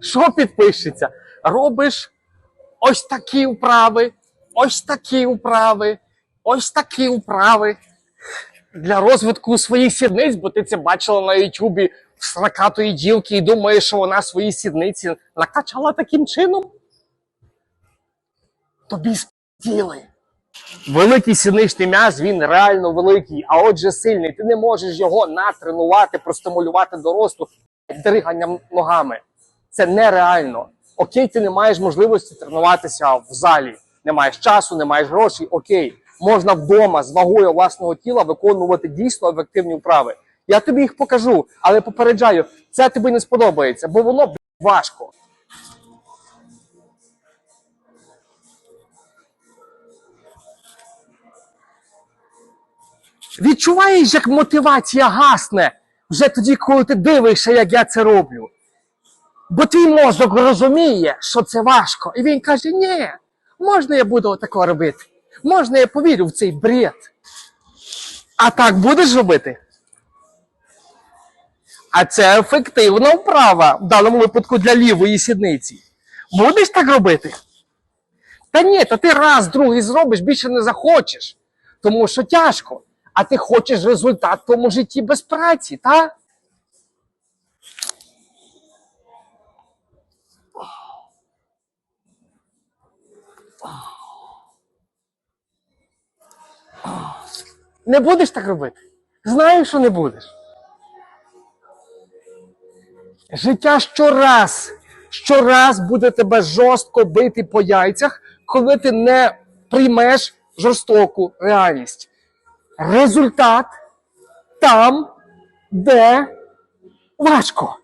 Що підпишеться? Робиш ось такі вправи, ось такі вправи, ось такі вправи для розвитку своїх сідниць, бо ти це бачила на Ютубі в сракатої ділки і думаєш, що вона свої сідниці накачала таким чином. Тобі спіли. Великий сідничний м'яз, він реально великий, а отже сильний. Ти не можеш його натренувати, простимулювати до росту дриганням ногами. Це нереально. Окей, ти не маєш можливості тренуватися в залі, не маєш часу, не маєш грошей. Окей, можна вдома з вагою власного тіла виконувати дійсно ефективні вправи. Я тобі їх покажу, але попереджаю, це тобі не сподобається, бо воно б, важко. Відчуваєш, як мотивація гасне вже тоді, коли ти дивишся, як я це роблю. Бо твій мозок розуміє, що це важко. І він каже: ні, можна я буду отако робити. Можна я повірю в цей бред. А так будеш робити? А це ефективна вправа, в даному випадку для лівої сідниці. Будеш так робити? Та ні, та ти раз, другий зробиш, більше не захочеш. Тому що тяжко. А ти хочеш результат в тому житті без праці, так? Не будеш так робити? Знаю, що не будеш. Життя щораз, щораз буде тебе жорстко бити по яйцях, коли ти не приймеш жорстоку реальність. Результат там, де важко.